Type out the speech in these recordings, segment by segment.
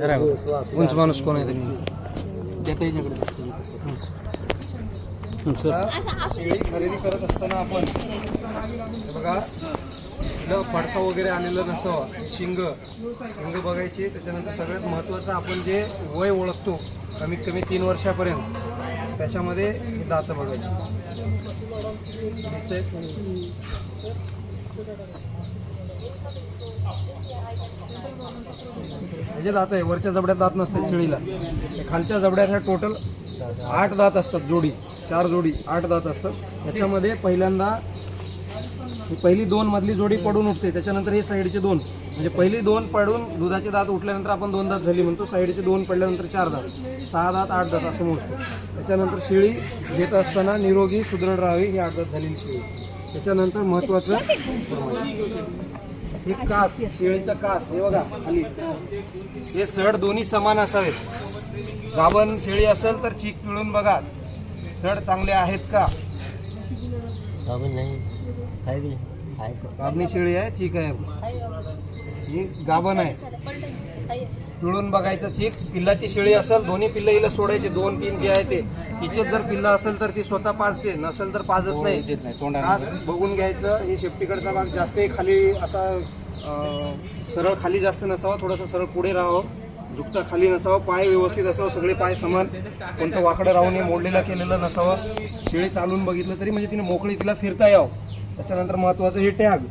जरा बघा. उंच माणूस कोण आहे शेळी खरेदी करत असताना आपण हे बघा पडसा वगैरे आलेलं नसावं शिंग. शिंग बघायचे त्याच्यानंतर सगळ्यात महत्त्वाचं आपण जे वय ओळखतो कमीत कमी तीन वर्षापर्यंत त्याच्यामध्ये ही दातं बघायची. दिसतंय? हे जे दात आहे वरच्या जबड्यात दात नसतात शेळीला. खालच्या जबड्यात ह्या टोटल आठ दात असतात जोडी चार जोडी आठ दात असतात. त्याच्यामध्ये पहिल्यांदा ही पहिली दोन मधली जोडी पडून उठते त्याच्यानंतर हे साईडचे दोन. म्हणजे पहिली दोन पडून दुधाचे दात उठल्यानंतर आपण दोन दात झाली म्हणतो साईडचे दोन पडल्यानंतर चार दात. सहा दात आठ दात असं मोजतो. त्याच्यानंतर शेळी घेत असताना निरोगी सुदृढ राहावी ही आठ दात झालेली शेळी. त्याच्यानंतर महत्वाचं हे कास शेळीचा कास हे बघा खाली. हे सड दोन्ही समान असावेत. गाभण शेळी असेल तर चीक पिळून बघा. सड चांगले आहेत का? नाही. गाभणी शेळी आहे चीक आहे. ही गाभण आहे. पिळून बघायचं चीक. पिल्लाची शेळी असेल दोन्ही पिल्लं हिला सोडायचे. दोन तीन जे आहे ते. हिचे जर पिल्लं असेल तर ती स्वतः पाजते. नसेल तर पाजत नाही. कास बघून. घ्यायचं. ही शेपटीकडचा भाग जास्त खाली असा सरळ खाली जास्त नसावा. थोडंसं सरळ पुढे राहावं. झुकता खाली नसावं. पाय व्यवस्थित असावं. सगळे पाय समान. कोणतं वाकडं राहून हे मोडलेलं केलेलं नसावं. शेळी चालून बघितलं तरी म्हणजे तिने मोकळी तिला फिरता यावं. त्याच्यानंतर महत्त्वाचं हे टॅग.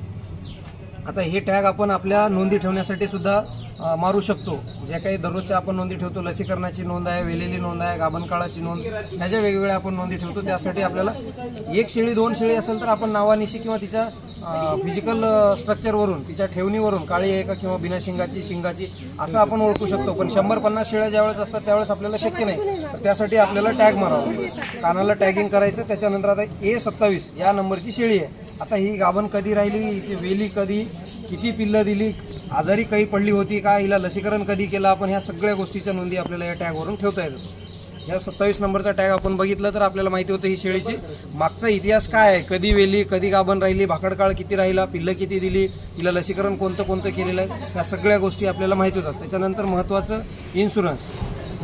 आता हे टॅग आपण आपल्या नोंदी ठेवण्यासाठी सुद्धा मारू शकतो. जे काही दररोजच्या आपण नोंदी ठेवतो लसीकरणाची नोंद आहे वेलेली नोंद आहे गाभणकाळाची नोंद ह्या ज्या वेगवेगळ्या आपण नोंदी ठेवतो त्यासाठी आपल्याला एक शेळी दोन शेळी असेल तर आपण नावानिशी किंवा तिच्या फिजिकल स्ट्रक्चरवरून तिच्या ठेवणीवरून काळी आहे का किंवा बिना शिंगाची शिंगाची असं आपण ओळखू शकतो. पण शंभर पन्नास शेळ्या ज्यावेळेस असतात त्यावेळेस आपल्याला शक्य नाही. तर त्यासाठी आपल्याला टॅग मारावं कानाला टॅगिंग करायचं त्याच्यानंतर आता ए सत्तावीस या नंबरची शेळी आहे. आता ही गाभण कधी राहिली? हिची वेली कधी? किती पिल्लं दिली? आजारी काही पडली होती का? हिला लसीकरण कधी केलं? आपण ह्या सगळ्या गोष्टीच्या नोंदी आपल्याला या टॅगवरून ठेवता येतात. या सत्तावीस नंबरचा टॅग आपण बघितलं तर आपल्याला माहिती होतं ही शेळीची. मागचा इतिहास काय आहे? कधी वेली कधी गाभण राहिली? भाकडकाळ किती राहिला? पिल्लं किती दिली? तिला लसीकरण कोणतं कोणतं केलेलं आहे? या सगळ्या गोष्टी आपल्याला माहिती होतात. त्याच्यानंतर महत्त्वाचं इन्शुरन्स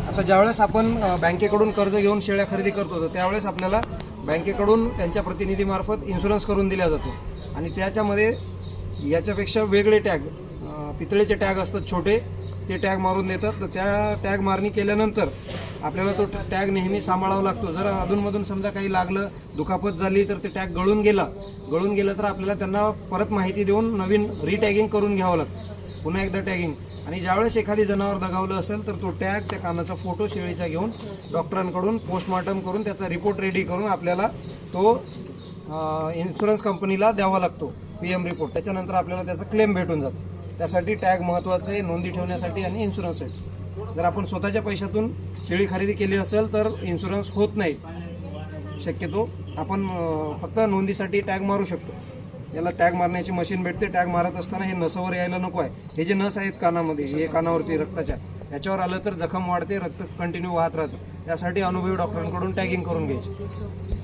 आता ज्यावेळेस आपण बँकेकडून कर्ज घेऊन शेळ्या खरेदी करतो त्यावेळेस आपल्याला बँकेकडून त्यांच्या प्रतिनिधीमार्फत इन्शुरन्स करून दिला जातो. आणि त्याच्यामध्ये याच्यापेक्षा वेगळे टॅग पितळेचे टॅग असतात छोटे ते टॅग मारून देतात. तर त्या टॅग मारणी केल्यानंतर आपल्याला तो टॅग नेहमी सांभाळावा लागतो. जर अधूनमधून समजा काही लागलं दुखापत झाली तर ते टॅग गळून गेला. गळून गेलं तर आपल्याला त्यांना परत माहिती देऊन नवीन रिटॅगिंग करून घ्यावं लागतं. पुन्हा एकदा टॅगिंग आणि ज्यावेळेस एखादी जनावर दगावलं असेल तर तो टॅग त्या कानाचा फोटो शेळीचा घेऊन डॉक्टरांकडून पोस्टमॉर्टम करून त्याचा रिपोर्ट रेडी करून आपल्याला तो इन्शुरन्स कंपनीला द्यावा लागतो पी एम रिपोर्ट त्याच्यानंतर आपल्याला त्याचा क्लेम भेटून जातो. त्यासाठी टॅग महत्त्वाचं आहे नोंदी ठेवण्यासाठी आणि इन्शुरन्ससाठी जर आपण स्वतःच्या पैशातून शेळी खरेदी केली असेल तर इन्शुरन्स होत नाही. शक्यतो आपण फक्त नोंदीसाठी टॅग मारू शकतो. याला टॅग मारण्याची मशीन भेटते. टॅग मारत असताना हे नसावर यायला नको आहे. हे जे नस आहेत कानामध्ये हे कानावरती रक्ताच्या याच्यावर आलं तर जखम वाढते रक्त कंटिन्यू वाहत राहतं. त्यासाठी अनुभवी डॉक्टरांकडून टॅगिंग करून घ्यायची.